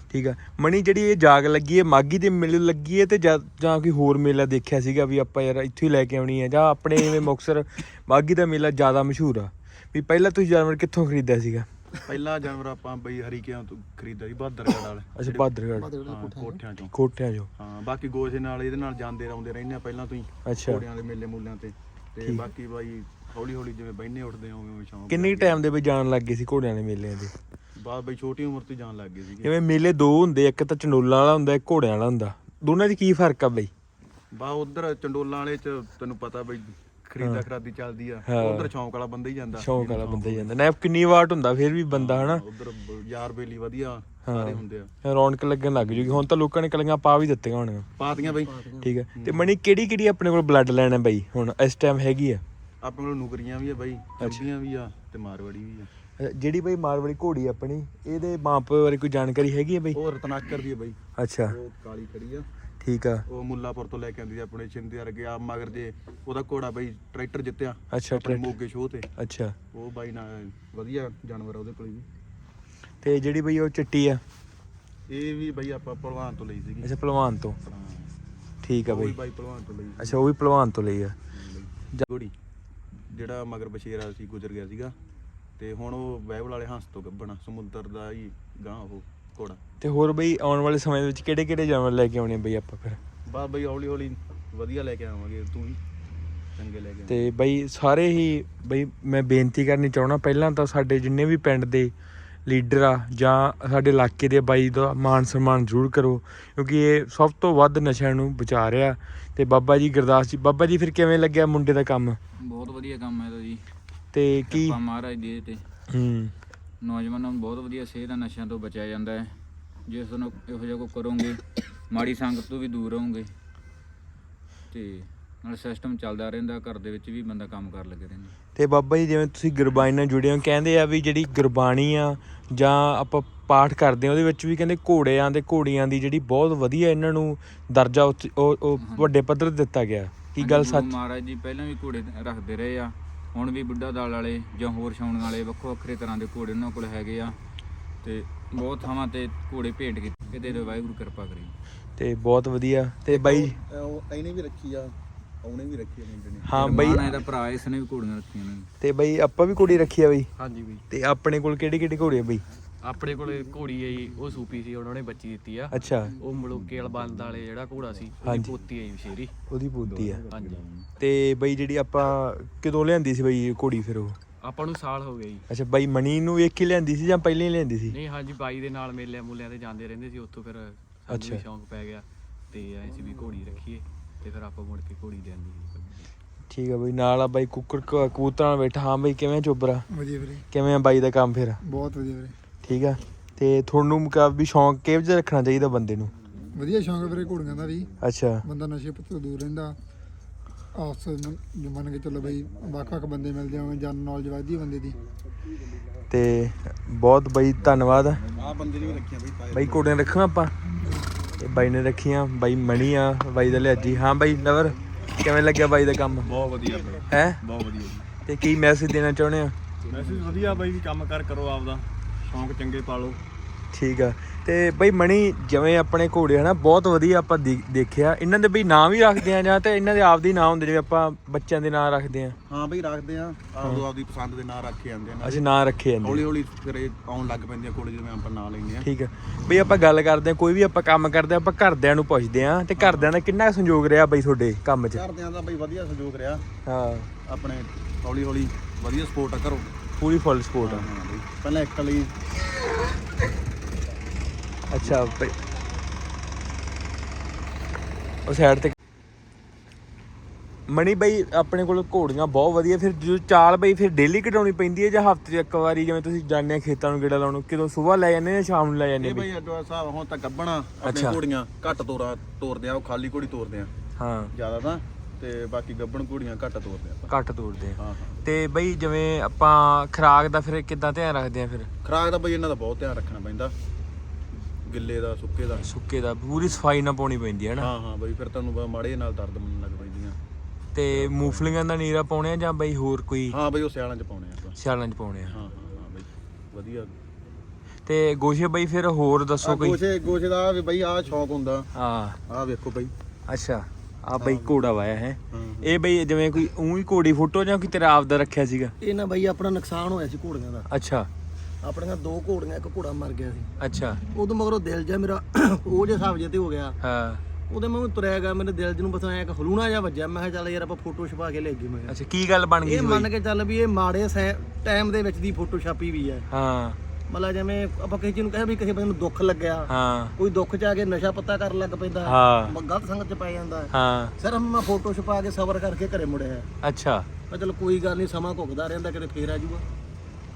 ਠੀਕ ਆ। ਮਣੀ ਜਿਹੜੀ ਇਹ ਜਾਗ ਲੱਗੀ ਹੈ ਮਾਗੀ ਦੇ ਮੇਲੇ ਲੱਗੀ ਹੈ ਤੇ ਜਾਂ ਜਾਂ ਕੋਈ ਹੋਰ ਮੇਲਾ ਦੇਖਿਆ ਸੀਗਾ ਵੀ ਆਪਾਂ ਯਾਰ ਇੱਥੇ ਹੀ ਲੈ ਕੇ ਆਉਣੀ ਹੈ ਜਾਂ ਆਪਣੇ ਜਿਵੇਂ ਮੁਕਸਰ ਮਾਗੀ ਦਾ ਮੇਲਾ ਜ਼ਿਆਦਾ ਮਸ਼ਹੂਰ ਆ? ਵੀ ਪਹਿਲਾਂ ਤੁਸੀਂ ਜਾਨਵਰ ਕਿੱਥੋਂ ਖਰੀਦਿਆ ਸੀਗਾ? ਪਹਿਲਾ ਜਾਨਵਰ ਆਪਾਂ ਬਈ ਹਰੀਕਿਆਂ ਤੋਂ ਖਰੀਦਿਆ ਸੀ ਬਹਾਦਰਗੜ੍ਹ ਵਾਲੇ। ਅੱਛਾ ਬਹਾਦਰਗੜ੍ਹ ਹਾਂ ਕੋਠਿਆਂ ਚੋਂ। ਕੋਟਿਆਂ ਜੋ ਹਾਂ ਬਾਕੀ ਗੋਸ਼ੇ ਨਾਲ ਇਹਦੇ ਨਾਲ ਜਾਂਦੇ ਰਹਉਂਦੇ ਰਹਿੰਦੇ ਆ ਪਹਿਲਾਂ ਤੋਂ ਹੀ ਅੱਛਾ। ਘੋੜਿਆਂ ਦੇ ਮੇਲੇ ਮੂਲਿਆਂ ਤੇ। ਤੇ ਬਾਕੀ ਬਾਈ ਹੌਲੀ ਹੌਲੀ ਜਿਵੇਂ ਬਹਿਨੇ ਉੱਠਦੇ ਆ ਉਵੇਂ ਸ਼ੌਂਕ ਕਿੰਨੀ ਟਾਈਮ ਦੇ ਬਈ ਜਾਣ ਲੱਗ ਗਏ ਸੀ ਘੋੜਿਆਂ ਦੇ ਮੇਲਿਆਂ ਦੇ? ਬਾਅਦ ਬਈ ਛੋਟੀ ਉਮਰ ਤੋਂ ਹੀ ਜਾਣ ਲੱਗ ਗਏ ਸੀਗੇ। ਜਿਵੇਂ ਮੇਲੇ ਦੋ ਹੁੰਦੇ ਇੱਕ ਤਾਂ ਚੰਡੋਲਾਂ ਵਾਲਾ ਹੁੰਦਾ ਇੱਕ ਘੋੜਿਆਂ ਵਾਲਾ ਹੁੰਦਾ। ਦੋਨਾਂ 'ਚ ਕੀ ਫ਼ਰਕ ਆ ਬਈ? ਬਾ ਉਧਰ ਚੰਡੋਲਾਂ ਵਾਲੇ ਚ ਤੈਨੂੰ ਪਤਾ ਬਈ ਖਰੀਦਾ ਖਰਾਦੀ ਚੱਲਦੀ ਆ। ਹਾਂ। ਉਧਰ ਸ਼ੌਂਕ ਵਾਲਾ ਬੰਦਾ ਹੀ ਜਾਂਦਾ। ਸ਼ੌਂਕ ਵਾਲਾ ਬੰਦਾ ਹੀ ਜਾਂਦਾ। ਨਾ ਕਿੰਨੀ ਵਾਟ ਹੁੰਦਾ ਫਿਰ ਵੀ ਬੰਦਾ ਹਨਾ? ਉਧਰ ਯਾਰ ਬੇਲੀ ਵਧੀਆ ਸਾਰੇ ਹੁੰਦੇ ਆ। ਰੌਣਕ ਲੱਗਣ ਲੱਗ ਜੂਗੀ। ਹੁਣ ਤਾਂ ਲੋਕਾਂ ਨੇ ਕਲੀਆਂ ਪਾ ਵੀ ਦਿੱਤੀਆਂ ਹੋਣੀਆਂ। ਪਾਤੀਆਂ ਬਈ। ਠੀਕ ਹੈ ਤੇ ਮਣੀ ਕਿਹੜੀ ਕਿਹੜੀ ਆਪਣੇ ਕੋਲ ਬਲੱਡ ਲਾਈਨ ਹੈ ਬਈ? ਹੁਣ ਇਸ ਟਾਈਮ ਹੈਗੀ ਆ। ਆਪਣੇ ਕੋਲ ਨੁਕਰੀਆਂ ਵੀ ਆ ਬਈ ਚੰਬੀਆਂ ਵੀ ਆ ਤੇ ਮਾਰਵਾੜੀ ਵੀ ਆ। ਜਿਹੜੀ ਬਈ ਮਾਰਵਾੜੀ ਘੋੜੀ ਆਪਣੀ ਇਹਦੇ ਮਾਪੇ ਬਾਰੇ ਕੋਈ ਜਾਣਕਾਰੀ ਹੈਗੀ ਹੈ ਬਈ? ਉਹ ਰਤਨਾਕਰ ਦੀ ਆ ਬਈ। ਅੱਛਾ। ਉਹ ਕਾਲੀ ਖੜੀ ਆ। ਠੀਕ ਆ। ਉਹ ਮੁੱਲਾਪੁਰ ਤੋਂ ਲੈ ਕੇ ਆਂਦੀ ਸੀ ਆਪਣੇ ਛਿੰਦੇ ਵਰਗੇ ਆ ਮਗਰ ਜੇ ਉਹਦਾ ਘੋੜਾ ਬਈ ਟਰੈਕਟਰ ਜਿੱਤਿਆ ਅੱਛਾ ਆਪਣੇ ਟਰੈਕ- ਮੋਗੇ ਸ਼ੋਅ ਤੇ। ਅੱਛਾ। ਉਹ ਬਾਈ ਨਾਲ ਵਧੀਆ ਜਾਨਵਰ ਆ ਉਹਦੇ ਕੋਲ ਵੀ। ਤੇ ਜਿਹੜੀ ਬਈ ਉਹ ਚਿੱਟੀ ਆ? ਇਹ ਵੀ ਬਈ ਆਪਾਂ ਪਹਿਲਵਾਨ ਤੋਂ ਲਈ ਸੀਗੀ। ਅੱਛਾ ਪਹਿਲਵਾਨ ਤੋਂ। ਠੀਕ ਆ ਉਹ ਵੀ ਬਈ। ਬਾਈ ਪਹਿਲਵਾਨ ਤੋਂ ਲਈ। ਸੀ ਅੱਛਾ ਉਹ ਵੀ ਪਹਿਲਵਾਨ ਤੋਂ ਲਈ ਆ। ਘੋੜੀ ਜਿਹੜਾ ਮਗਰ ਬਸ਼ੇਰਾ ਸੀ ਗੁਜ਼ਰ ਗਿਆ ਸੀਗਾ। ਤੇ ਹੁਣ ਉਹ ਬਹਿਬਲ ਵਾਲੇ ਹੰਸ ਤੋਂ ਗੱਬਣਾ ਸਮੁੰਦਰ ਦਾ ਹੀ ਗਾਂ ਉਹ। ਘੋੜਾ ਤੇ ਹੋਰ ਬਈ ਆਉਣ ਵਾਲੇ ਸਮੇਂ ਦੇ ਵਿੱਚ ਕਿਹੜੇ ਕਿਹੜੇ ਜਾਨਵਰ ਲੈ ਕੇ ਆਉਣੇ ਬਈ ਆਪਾਂ ਫਿਰ? ਬਾ ਬਈ ਹੌਲੀ ਹੌਲੀ ਵਧੀਆ ਲੈ ਕੇ ਆਵਾਂਗੇ ਤੂੰ ਵੀ ਚੰਗੇ ਲੈ ਕੇ ਤੇ ਬਈ ਸਾਰੇ ਹੀ ਬਈ ਮੈਂ ਬੇਨਤੀ ਕਰਨੀ ਚਾਹਣਾ ਪਹਿਲਾਂ ਤਾਂ ਸਾਡੇ ਜਿੰਨੇ ਵੀ ਪਿੰਡ ਦੇ ਲੀਡਰ ਆ ਜਾਂ ਸਾਡੇ ਇਲਾਕੇ ਦੇ ਬਾਈ ਦਾ ਮਾਨ ਸਨਮਾਨ ਜ਼ਰੂਰ ਕਰੋ ਕਿਉਂਕਿ ਇਹ ਸਭ ਤੋਂ ਵੱਧ ਨਸ਼ਿਆਂ ਨੂੰ ਬਚਾ ਰਿਹਾ। ਤੇ ਬਾਬਾ ਜੀ ਗੁਰਦਾਸ ਜੀ ਬਾਬਾ ਜੀ ਫਿਰ ਕਿਵੇਂ ਲੱਗਿਆ ਮੁੰਡੇ ਦਾ ਕੰਮ? ਬਹੁਤ ਵਧੀਆ ਕੰਮ ਹੈ ਇਹਦਾ ਜੀ। ਤੇ ਕੀ? ਕਿਰਪਾ ਮਹਾਰਾਜ ਦੀ ਇਹ ਤੇ। ਹੂੰ। ਨੌਜਵਾਨਾਂ ਨੂੰ ਬਹੁਤ ਵਧੀਆ ਸਿਹਤ ਦਾ ਨਸ਼ਿਆਂ ਤੋਂ ਬਚਾਇਆ ਜਾਂਦਾ ਹੈ। ਜੇ ਉਸ ਨੂੰ ਇਹੋ ਜਿਹਾ ਕੋ ਕਰੋਗੇ ਮਾੜੀ ਸੰਗਤ ਤੋਂ ਵੀ ਦੂਰ ਰਹੋਗੇ ਤੇ ਨਾਲ ਸਿਸਟਮ ਚੱਲਦਾ ਰਹਿੰਦਾ ਘਰ ਦੇ ਵਿੱਚ ਵੀ ਬੰਦਾ ਕੰਮ ਕਰ ਲੱਗੇ ਰਹਿੰਦਾ। ਤੇ ਬਾਬਾ ਜੀ ਜਿਵੇਂ ਤੁਸੀਂ ਗੁਰਬਾਣੀ ਨਾਲ ਜੁੜੇ ਹੋ ਕਹਿੰਦੇ ਆ ਵੀ ਜਿਹੜੀ ਗੁਰਬਾਣੀ ਆ ਜਾਂ ਆਪਾਂ ਪਾਠ ਕਰਦੇ ਆ ਉਹਦੇ ਵਿੱਚ ਵੀ ਕਹਿੰਦੇ ਘੋੜਿਆਂ ਤੇ ਘੋੜੀਆਂ ਦੀ ਜਿਹੜੀ ਬਹੁਤ ਵਧੀਆ ਇਹਨਾਂ ਨੂੰ ਦਰਜਾ ਉਹ ਵੱਡੇ ਪੱਧਰ ਤੇ ਦਿੱਤਾ ਗਿਆ। ਕੀ ਗੱਲ ਸੱਚ? ਮਹਾਰਾਜ ਜੀ ਪਹਿਲਾਂ ਵੀ ਘੋੜੇ ਰੱਖਦੇ ਰਹੇ ਆ। ਹੁਣ ਵੀ ਬੁੱਢਾ ਦਲ ਵਾਲੇ ਜਾਂ ਹੋਰ ਛਾਉਣ ਵਾਲੇ ਵੱਖੋ ਵੱਖਰੇ ਤਰ੍ਹਾਂ ਦੇ ਘੋੜੇ ਉਹਨਾਂ ਕੋਲ ਹੈਗੇ ਆ ਤੇ ਬਹੁਤ ਥਾਵਾਂ ਤੇ ਘੋੜੇ ਭੇਟ ਕੀਤੇ ਦੇ ਵਾਹਿਗੁਰੂ ਕਿਰਪਾ ਕਰੀ। ਤੇ ਬਹੁਤ ਵਧੀਆ। ਤੇ ਬਾਈ ਉਹ ਇਹਨੇ ਵੀ ਰੱਖੀ ਆ ਉਹਨੇ ਵੀ ਰੱਖੀ ਆ ਮੁੰਡੇ ਨੇ। ਹਾਂ ਬਾਈ ਮਾਨ ਇਹਦਾ ਭਰਾ ਇਸ ਨੇ ਵੀ ਘੋੜੀਆਂ ਰੱਖੀਆਂ ਨੇ। ਤੇ ਬਾਈ ਆਪਾਂ ਵੀ ਘੋੜੀ ਰੱਖੀ ਆ ਬਾਈ? ਹਾਂਜੀ ਬਈ। ਤੇ ਆਪਣੇ ਕੋਲ ਕਿਹੜੀ ਕਿਹੜੀ ਘੋੜੀ ਆ ਬਾਈ? ਆਪਣੇ ਕੋਲੇ ਘੋੜੀ ਜੀ ਉਹ ਸੂਪੀ ਸੀ ਉਹਨਾਂ ਨੇ ਬੱਚੀ ਦਿੱਤੀ ਆ। ਅੱਛਾ। ਉਹ ਮਲੂਕੇ ਵਾਲ ਬੰਦ ਵਾਲੇ ਜਿਹੜਾ ਘੋੜਾ ਸੀ ਹਾਂਜੀ। ਉਹਦੀ ਪੋਤੀ ਜੀ ਸ਼ੇਰੀ ਉਹਦੀ ਪੂਤੀ ਆ। ਹਾਂਜੀ। ਤੇ ਬਾਈ ਜਿਹੜੀ ਆਪਾਂ ਕਦੋਂ ਲਿਆਂਦੀ ਸੀ ਬਾਈ ਘੋੜੀ ਫਿਰ ਉਹ? ਆਪਾਂ ਨੂੰ ਸਾਲ ਹੋ ਗਏ ਜੀ। ਅੱਛਾ ਬਾਈ ਮਣੀ ਨੂੰ ਵੇਖ ਕੇ ਲਿਆਂਦੀ ਸੀ ਜਾਂ ਪਹਿਲਾਂ ਹੀ ਲਿਆਂਦੀ ਸੀ? ਨਹੀਂ ਹਾਂਜੀ ਬਾਈ ਦੇ ਨਾਲ ਮੇਲਿਆਂ ਮੂਲਿਆਂ ਤੇ ਜਾਂਦੇ ਰਹਿੰਦੇ ਸੀ ਉੱਥੋਂ ਫਿਰ ਸਾਨੂੰ ਅੱਛਾ। ਵੀ ਸ਼ੌਂਕ ਪੈ ਗਿਆ ਤੇ ਐਂ ਸੀ ਵੀ ਘੋੜੀ ਰੱਖੀਏ ਤੇ ਫਿਰ ਆਪਾਂ ਮੁੜ ਕੇ ਘੋੜੀ ਲਿਆਂਦੀ ਸੀ। ਠੀਕ ਆ ਬਾਈ ਨਾਲ ਆ ਬਾਈ ਕੁੱਕੜ ਕ- ਕਬੂਤਰਾਂ ਨਾਲ ਬੈਠਾ। ਹਾਂ ਬਾਈ ਕਿਵੇਂ ਚੋਬਰਾ? ਵਧੀਆ ਵੀਰੇ। ਕਿਵੇਂ ਆ ਬਾਈ ਦਾ ਕੰਮ ਫਿਰ? ਬਹੁਤ ਵਧੀਆ ਵੀਰੇ। ਠੀਕ ਆ? ਤੇ ਤੁਹਾਨੂੰ ਕਾ ਵੀ ਸ਼ੌਂਕ ਜਿਹਾ ਰੱਖਣਾ ਚਾਹੀਦਾ ਬੰਦੇ ਨੂੰ? ਵਧੀਆ ਸ਼ੌਂਕ ਹੈ ਵੀਰੇ ਘੋੜੀਆਂ ਦਾ ਵੀ। ਅੱਛਾ। ਬੰਦਾ ਨਸ਼ੇ ਪੱਤੇ ਤੋਂ ਦੂਰ ਰਹਿੰਦਾ। ਆਪਸ ਵਿੱਚ ਮੰਨ ਕੇ ਚੱਲੋ ਬਈ ਵੱਖ ਵੱਖ ਬੰਦੇ ਮਿਲਦੇ ਹੋਣ ਜਨ ਨੌਲੇਜ ਵਧਦੀ ਬੰਦੇ ਦੀ। ਤੇ ਬਹੁਤ ਬਾਈ ਧੰਨਵਾਦ। ਆ ਬੰਦੇ ਨੇ ਰੱਖੀਆਂ ਬਈ ਬਾਈ ਘੋੜੀਆਂ ਰੱਖਾਂ ਆਪਾਂ? ਤੇ ਬਾਈ ਨੇ ਰੱਖੀਆਂ ਬਾਈ ਮਣੀ ਆ ਬਾਈ ਦਾ ਲਿਆਜੀ। ਹਾਂ ਬਾਈ ਲਵਰ ਕਿਵੇਂ ਲੱਗਿਆ ਬਾਈ ਦਾ ਕੰਮ? ਬਹੁਤ ਵਧੀਆ ਹੈ? ਬਹੁਤ ਵਧੀਆ। ਜੀ ਤੇ ਕੀ ਮੈਸੇਜ ਦੇਣਾ ਚਾਹੁੰਦੇ ਆ ਮੈਸੇਜ ਵਧੀਆ ਬਾਈ ਵੀ ਕੰਮ ਕਰ ਕਰੋ ਆਪਦਾ। ਸ਼ੌਂਕ ਚੰਗੇ ਪਾਲੋ ਠੀਕ ਆ। ਤੇ ਬਈ ਮਣੀ ਜਿਵੇਂ ਆਪਣੇ ਘੋੜੇ ਹਨਾ ਬਹੁਤ ਵਧੀਆ ਆਪਾਂ ਦੇਖਿਆ। ਇਹਨਾਂ ਦੇ ਬਈ ਨਾਂ ਵੀ ਰੱਖਦੇ ਆ ਜਾਂ ਤੇ ਇਹਨਾਂ ਦੇ ਆਪਦੇ ਨਾਂ ਹੁੰਦੇ ਜਿਵੇਂ ਆਪਾਂ ਬੱਚਿਆਂ ਦੇ ਨਾਂ ਰੱਖਦੇ ਆ। ਹਾਂ ਬਈ ਰੱਖਦੇ ਆ। ਆਪਦੋ ਆਪਦੀ ਪਸੰਦ ਦੇ ਨਾਂ ਰੱਖੇ ਜਾਂਦੇ ਨੇ। ਅਸੀਂ ਨਾਂ ਰੱਖੇ ਜਾਂਦੇ ਹੌਲੀ ਹੌਲੀ ਫਿਰ ਇਹ ਆਉਣ ਲੱਗ ਪੈਂਦੀਆਂ ਕੋਲੇ ਜਿਵੇਂ ਆਪਾਂ ਨਾਂ ਲੈਂਦੇ ਆ। ਠੀਕ ਆ। ਬਈ ਆਪਾਂ ਗੱਲ ਕਰਦੇ ਆ ਕੋਈ ਵੀ ਆਪਾਂ ਕੰਮ ਕਰਦੇ ਆ ਆਪਾਂ ਘਰਦਿਆਂ ਨੂੰ ਪੁੱਛਦੇ ਆ। ਤੇ ਘਰਦਿਆਂ ਦਾ ਕਿੰਨਾ ਸੰਯੋਗ ਰਿਹਾ ਬਈ ਤੁਹਾਡੇ ਕੰਮ 'ਚ? ਘਰਦਿਆਂ ਦਾ ਬਈ ਵਧੀਆ ਸਹਿਯੋਗ ਰਿਹਾ। ਹਾਂ। ਆਪਣੇ ਹੌਲੀ ਹੌਲੀ ਵਧੀਆ ਸਪੋਰਟ ਕਰੋ ਪੂਰੀ ਫੁੱਲ ਸਪੋਰਟ ਆ। ਹਾਂ ਬਈ। ਪਹਿਲਾਂ ਇੱਕ ਲਈ ਅੱਛਾ ਬਈ। ਉਹ ਸਾਈਡ ਤੇ ਮਣੀ ਬਈ ਆਪਣੇ ਕੋਲ ਘੋੜੀਆਂ ਬਹੁਤ ਵਧੀਆ। ਫਿਰ ਜੋ ਚਾਲ ਬਈ ਫਿਰ ਡੇਲੀ ਕਢਾਉਣੀ ਪੈਂਦੀ ਹੈ ਜਾਂ ਹਫ਼ਤੇ 'ਚ ਇੱਕ ਵਾਰੀ? ਜਿਵੇਂ ਤੁਸੀਂ ਜਾਂਦੇ ਆ ਖੇਤਾਂ ਨੂੰ ਗੇੜਾ ਲਾਉਣ ਨੂੰ ਕਿਦੋਂ ਸਵੇਰ ਲੈ ਜਾਂਦੇ ਜਾਂ ਸ਼ਾਮ ਨੂੰ ਲੈ ਜਾਂਦੇ ਇਹ ਬਈ? ਬਈ ਅੱਡੋ ਸਾਹਿਬ ਹੁਣ ਤਾਂ ਗੱਬਣਾ ਅੱਛਾ। ਆਪਣੇ ਘੋੜੀਆਂ ਘੱਟ ਤੋਰਾ ਤੋਰਦੇ ਆ ਉਹ ਖਾਲੀ ਘੋੜੀ ਤੋਰਦੇ ਆ। ਹਾਂ। ਜ਼ਿਆਦਾ ਤਾਂ। ਤੇ ਬਾਕੀ ਗੱਬਣ ਘੋੜੀਆਂ ਘੱਟ ਤੋਰਦੇ ਆਪਾਂ। ਘੱਟ ਤੋੜਦੇ ਆ। ਹਾਂ ਹਾਂ। ਤੇ ਬਈ ਜਿਵੇਂ ਆਪਾਂ ਖਰਾਕ ਦਾ ਫਿਰ ਕਿੱਦਾਂ ਧਿਆਨ ਰੱਖਦੇ ਆ ਫਿਰ? ਖਰਾਕ ਦਾ ਬਈ ਇਹਨਾਂ ਦਾ ਬਹੁਤ ਧਿਆਨ ਰੱਖਣਾ ਪੈਂਦਾ। ਗਿੱਲੇ ਦਾ ਸੁੱਕੇ ਦਾ। ਸੁੱਕੇ ਦਾ ਪੂਰੀ ਸਫ਼ਾਈ ਨਾਲ ਪਾਉਣੀ ਪੈਂਦੀ ਹੈ ਨਾ। ਹਾਂ ਹਾਂ ਬਈ ਫਿਰ ਤੁਹਾਨੂੰ ਬ- ਮਾੜੇ ਨਾਲ ਦਰਦ ਮੰਨਣ ਲੱਗ ਪੈਂਦੀਆਂ। ਤੇ ਮੂਫਲੀਆਂ ਦਾ ਨੀਰਾ ਪਾਉਣੇ ਆ ਜਾਂ ਬਈ ਹੋਰ ਕੋਈ? ਹਾਂ ਬਈ ਉਹ ਸਿਆਲਾਂ ਚ ਪਾਉਣੇ ਆਪਾਂ। ਸਿਆਲਾਂ 'ਚ ਪਾਉਣੇ ਆ। ਹਾਂ ਹਾਂ ਹਾਂ ਬਈ। ਵਧੀਆ। ਤੇ ਗੋਸ਼ੇ ਬਈ ਫਿਰ ਹੋਰ ਦੱਸੋ ਕੋਈ? ਗੋਸ਼ੇ ਗੋਸ਼ੇ ਦਾ ਵੀ ਬਈ ਆਹ ਸ਼ੌਂਕ ਹੁੰਦਾ। ਹਾਂ। ਆਹ ਵੇਖੋ ਬਈ। ਅੱਛਾ। ਆ ਬਈ ਘੋੜਾ ਵਾਇਆ ਹੈ। ਇਹ ਬਈ ਜਿਵੇਂ ਕੋਈ ਉਹੀ ਘੋੜੀ ਫੋਟੋ ਜਾਂ ਕੋਈ ਤੇਰਾ ਆਪ ਦਾ ਰੱਖਿਆ ਸੀਗਾ? ਇਹ ਨਾ ਬਾਈ ਆਪਣਾ ਨੁਕਸਾਨ ਹੋਇਆ ਸੀ ਘੋੜੀਆਂ ਦਾ। ਅੱਛਾ। ਆਪਣੀਆਂ ਦੋ ਘੋੜੀਆਂ ਇੱਕ ਘੋੜਾ ਮਰ ਗਿਆ ਸੀ। ਅੱਛਾ। ਉਦੋਂ ਮਗਰੋਂ ਦਿਲ ਜਿਹਾ ਮੇਰਾ ਉਹ ਜੇ ਹਿਸਾਬ ਜੇ ਤੇ ਹੋ ਗਿਆ। ਹਾਂ। ਉਹਦੇ ਮੈਂ ਤੁਰਿਆ ਗਿਆ ਮੇਰੇ ਦਿਲ 'ਚ ਨੂੰ ਬਸ ਐਂ ਇੱਕ ਹਲੂਣਾ ਜਿਹਾ ਵੱਜਿਆ। ਮੈਂ ਕਿਹਾ ਚੱਲ ਯਾਰ ਆਪਾਂ ਫੋਟੋ ਛਪਾ ਕੇ ਲੈ ਗਏ ਮੈਂ। ਅੱਛਾ ਕੀ ਗੱਲ ਬਣ ਗਈ ਇਹ ਮੰਨ ਕੇ ਚੱਲ ਵੀ ਇਹ ਮਾੜੇ ਟਾਈਮ ਦੇ ਵਿੱਚ ਦੀ ਫੋਟੋ ਛਾਪੀ ਵੀ ਹੈ। ਹਾਂ। ਮਤਲਬ ਜਿਵੇਂ ਆਪਾਂ ਕਿਸੇ ਚੀਜ਼ ਨੂੰ ਕਹੇ ਵੀ ਕਿਸੇ ਬੰਦੇ ਨੂੰ ਦੁੱਖ ਲੱਗਿਆ ਹਾਂ। ਕੋਈ ਦੁੱਖ ਚ ਆ ਕੇ ਨਸ਼ਾ ਪੱਤਾ ਕਰਨ ਲੱਗ ਪੈਂਦਾ ਹਾਂ। ਮ- ਗਲਤ ਸੰਗਤ ਚ ਪੈ ਜਾਂਦਾ। ਹਾਂ। ਸਿਰਫ ਮੈਂ ਫੋਟੋ ਛਪਾ ਕੇ ਸਬਰ ਕਰਕੇ ਘਰੇ ਮੁੜਿਆ ਅੱਛਾ। ਮੈਂ ਚਲ ਕੋਈ ਗੱਲ ਨਹੀਂ ਸਮਾਂ ਘੁੱਕਦਾ ਰਹਿੰਦਾ ਕਿਤੇ ਫੇਰ ਆ ਜਾਊਗਾ।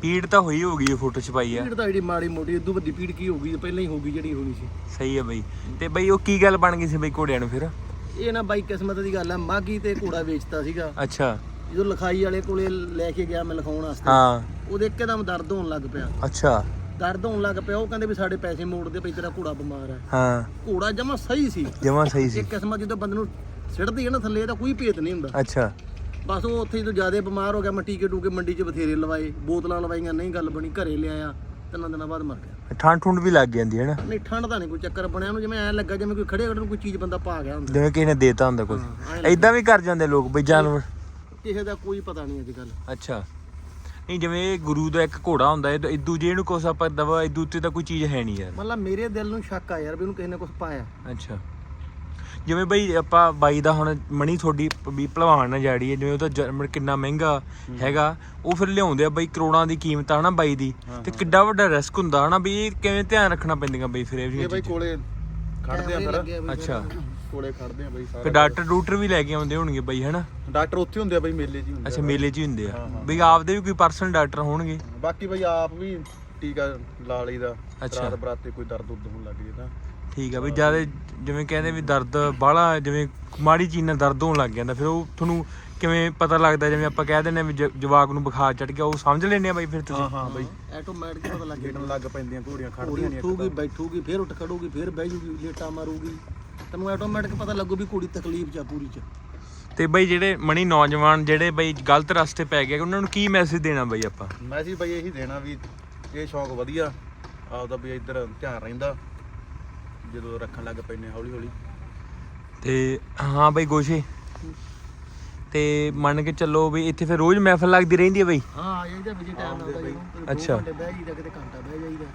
ਪੀੜ ਤਾਂ ਹੋਈ ਹੋਗੀ ਇਹ ਫੋਟੋ ਛਪਾਈ ਆ। ਪੀੜ ਤਾਂ ਜਿਹੜੀ ਮਾੜੀ ਮੋਟੀ ਇਦੋਂ ਵੱਡੀ ਪੀੜ ਕੀ ਹੋਊਗੀ ਪਹਿਲਾਂ ਹੀ ਹੋਊਗੀ ਜਿਹੜੀ ਹੋਣੀ ਸੀ। ਸਹੀ ਹੈ ਬਈ। ਤੇ ਬਈ ਉਹ ਕੀ ਗੱਲ ਬਣ ਗਈ ਸੀ ਬਈ ਘੋੜਿਆਂ ਨੂੰ ਫਿਰ? ਇਹ ਨਾ ਬਾਈ ਕਿਸਮਤ ਦੀ ਗੱਲ ਆ ਮਾਗੀ ਤੇ ਘੋੜਾ ਵੇਚਦਾ ਸੀਗਾ। ਅੱਛਾ। ਜਦੋਂ ਲਿਖਾਈ ਵਾਲੇ ਕੋਲੇ ਲੈ ਕੇ ਗਿਆ ਮੈਂ ਲਿਖਾਉਣ ਵਾਸਤੇ। ਹਾਂ। ਉਹਦੇ ਇੱਕਦਮ ਦਰਦ ਹੋਣ ਲੱਗ ਪਿਆ। ਅੱਛਾ। ਦਰਦ ਹੋਣ ਲੱਗ ਪਿਆ ਉਹ ਕਹਿੰਦੇ ਵੀ ਸਾਡੇ ਪੈਸੇ ਮੋੜ ਦੇ ਬਈ ਤੇਰਾ ਘੋੜਾ ਬਿਮਾਰ ਹੈ ਹਾਂ। ਘੋੜਾ ਜਮਾ ਸਹੀ ਸੀ। ਜਮਾ ਸਹੀ ਸੀ। ਇੱਕ ਕਿਸਮਤ ਜਦੋਂ ਬੰਦੇ ਨੂੰ ਸਿੱਟਦੀ ਹੈ ਨਾ ਥੱਲੇ ਇਹਦਾ ਕੋਈ ਭੇਤ ਨਹੀਂ ਹੁੰਦਾ। ਅੱਛਾ। ਬਸ ਉਹ ਉੱਥੇ ਜਦੋਂ ਜ਼ਿਆਦਾ ਬਿਮਾਰ ਹੋ ਗਿਆ ਮੈਂ ਟੀਕੇ ਟੂਕੇ ਮੰਡੀ 'ਚ ਬਥੇਰੇ ਲਵਾਏ ਬੋਤਲਾਂ ਲਵਾਈਆਂ ਨਹੀਂ ਗੱਲ ਬਣੀ ਘਰੇ ਲਿਆਇਆ ਤਿੰਨਾਂ ਦਿਨਾਂ ਬਾਅਦ ਮਰ ਗਿਆ। ਠੰਡ ਠੁੰਡ ਵੀ ਲੱਗ ਜਾਂਦੀ ਹੈ ਨਾ। ਨਹੀਂ ਠੰਡ ਦਾ ਨਹੀਂ ਕੋਈ ਚੱਕਰ ਬਣਿਆ ਉਹਨੂੰ ਜਿਵੇਂ ਐ ਲੱਗਾ ਜਿਵੇਂ ਕੋਈ ਖੜੇ ਖੜੇ ਨੂੰ ਕੋਈ ਚੀਜ਼ ਬੰਦਾ ਪਾ ਗਿਆ ਹੁੰਦਾ। ਜਿਵੇਂ ਕਿਸੇ ਨੇ ਦੇਤਾ ਹੁੰਦਾ ਕੁਝ ਐਦਾਂ ਵੀ ਕਰ ਜਾਂਦੇ ਲੋਕ ਬਈ ਜਾਨਵਰ। ਕਿਸੇ ਦਾ ਕੋਈ ਪਤਾ ਨਹੀਂ ਅੱਜ ਕੱਲ ਅੱਛਾ। ਨਹੀਂ ਜਿਵੇਂ ਗੁਰੂ ਦਾ ਇੱਕ ਘੋੜਾ ਹੁੰਦਾ ਇਹ ਇਦੂ ਜੇ ਇਹਨੂੰ ਕੁਛ ਆਪਾਂ ਦਵਾ ਇਦੂ ਉੱਤੇ ਤਾਂ ਕੋਈ ਚੀਜ਼ ਹੈ ਨਹੀਂ ਯਾਰ। ਮਤਲਬ ਮੇਰੇ ਦਿਲ ਨੂੰ ਸ਼ੱਕ ਆ ਯਾਰ ਵੀ ਉਹਨੂੰ ਕਿਸੇ ਨੇ ਕੁਝ ਪਾਇਆ। ਅੱਛਾ। ਜਿਵੇਂ ਬਈ ਆਪਾਂ ਬਾਈ ਦਾ ਹੁਣ ਮਣੀ ਪ- ਵੀ ਭਲਵਾਨ ਨਾ ਜਾੜੀ ਹੈ ਜਿਵੇਂ ਉਹ ਤਾਂ ਜ- ਕਿੰਨਾ ਮਹਿੰਗਾ ਹੈਗਾ ਉਹ ਫਿਰ ਲਿਆਉਂਦੇ ਆ ਬਈ ਕਰੋੜਾਂ ਦੀ ਕੀਮਤ ਆ ਹਨਾ ਬਾਈ ਦੀ। ਤੇ ਕਿੱਡਾ ਵੱਡਾ ਰਿਸਕ ਹੁੰਦਾ ਹਨਾ ਵੀ ਇਹ ਕਿਵੇਂ ਧਿਆਨ ਰੱਖਣਾ ਪੈਂਦੀਆਂ ਬਈ ਫਿਰ ਇਹ ਬਾਈ ਕੋਲੇ ਖੜਦੇ ਆ ਫਿਰ। ਵੀ ਅੱਛਾ। ਕੋਲੇ ਖੜਦੇ ਆ ਬਾਈ ਫਿਰ ਸਾਰੇ ਡਾਕਟਰ ਡੂਟਰ ਵੀ ਲੈ ਕੇ ਆਉਂਦੇ ਹੋਣਗੇ ਬਈ ਹਨਾ? ਡਾਕਟਰ ਉੱਥੇ ਹੁੰਦੇ ਆ ਬਾਈ ਮੇਲੇ 'ਚ ਹੀ ਹੁੰਦੇ ਅੱਛਾ ਮੇਲੇ 'ਚ ਹੀ ਹੁੰਦੇ ਆ। ਬਈ ਆਪਦੇ ਵੀ ਕੋਈ ਪਰਸਨਲ ਡਾਕਟਰ ਹੋਣਗੇ? ਬਾਕੀ ਬਾਈ ਆਪ ਵੀ ਟੀਕਾ ਲਾ ਲਈਦਾ ਅੱਛਾ। ਰਾਤ ਬਰਾਤੇ ਕੋਈ ਦਰਦ ਦੁਰਦ ਹੋਣ ਲੱਗ ਜੇ ਤਾਂ। ਠੀਕ ਆ ਬਈ ਜ਼ਿਆਦਾ ਜਿਵੇਂ ਕਹਿੰਦੇ ਵੀ ਦਰਦ ਬਾਹਲਾ ਜਿਵੇਂ ਮਾੜੀ ਚੀਜ਼ ਨਾਲ ਦਰਦ ਹੋਣ ਲੱਗ ਜਾਂਦਾ ਫਿਰ ਉਹ ਤੁਹਾਨੂੰ ਕਿਵੇਂ ਪਤਾ ਲੱਗਦਾ ਜਿਵੇਂ ਆਪਾਂ ਕਹਿ ਦਿੰਦੇ ਆ ਵੀ ਜ- ਜਵਾਕ ਨੂੰ ਬੁਖਾਰ ਚੜ ਗਿਆ ਉਹ ਸਮਝ ਲੈਂਦੇ ਆ ਬਈ ਫਿਰ ਤੁਸੀਂ। ਹਾਂ ਬਾਈ। ਆਟੋਮੈਟਿਕ ਪਤਾ ਲੱਗ ਗੇਟਣ ਲੱਗ ਪੈਂਦੀਆਂ ਘੋੜੀਆਂ ਘੋੜੀ ਖੜਦੀਆਂ ਨਹੀਂ ਉੱਠੂਗੀ ਬੈਠੂਗੀ ਫਿਰ ਉੱਠ ਖੜੂਗੀ ਫਿਰ ਬਹਿ ਜੂਗੀ ਲੇਟਾ ਮਾਰੂਗੀ। ਤੈਨੂੰ ਆਟੋਮੈਟਿਕ ਪਤਾ ਲੱਗੂ ਵੀ ਘੋੜੀ ਤਕਲੀਫ ਚ ਆ ਪੂਰੀ ਚ। ਤੇ ਬਈ ਜਿਹੜੇ ਮਣੀ ਨੌਜਵਾਨ ਜਿਹੜੇ ਬਈ ਗਲਤ ਰਸਤੇ ਪੈ ਗਏ ਉਹਨਾਂ ਨੂੰ ਕੀ ਮੈਸੇਜ ਦੇਣਾ ਬਈ ਆਪਾਂ? ਮੈਂ ਜੀ ਬਾਈ ਇਹੀ ਦੇਣਾ ਵੀ ਇਹ ਸ਼ੌਂਕ ਵਧੀਆ ਆਪਦਾ ਵੀ ਇੱਧਰ ਧਿਆਨ ਰਹਿੰਦਾ ਜਦੋਂ ਰੱਖਣ ਲੱਗ ਪੈਨੇ ਹੌਲੀ ਹੌਲੀ ਤੇ ਹਾਂ ਬਈ ਗੋਸ਼ੇ। ਤੇ ਮੰਨ ਕੇ ਚੱਲੋ ਵੀ ਇੱਥੇ ਫਿਰ ਰੋਜ਼ ਮਹਿਫਲ ਲੱਗਦੀ ਰਹਿੰਦੀ ਹੈ ਬਈ? ਹਾਂ ਆ ਜਾਈਦਾ ਵਿਜੇ ਟਾਈਮ ਆਉਂਦਾ ਜਦੋਂ। ਕਦੇ ਦੋ ਅੱਛਾ। ਘੰਟੇ ਬਹਿ ਜਾਈਦਾ ਕਿਤੇ ਘੰਟਾ ਬਹਿ ਜਾਈਦਾ।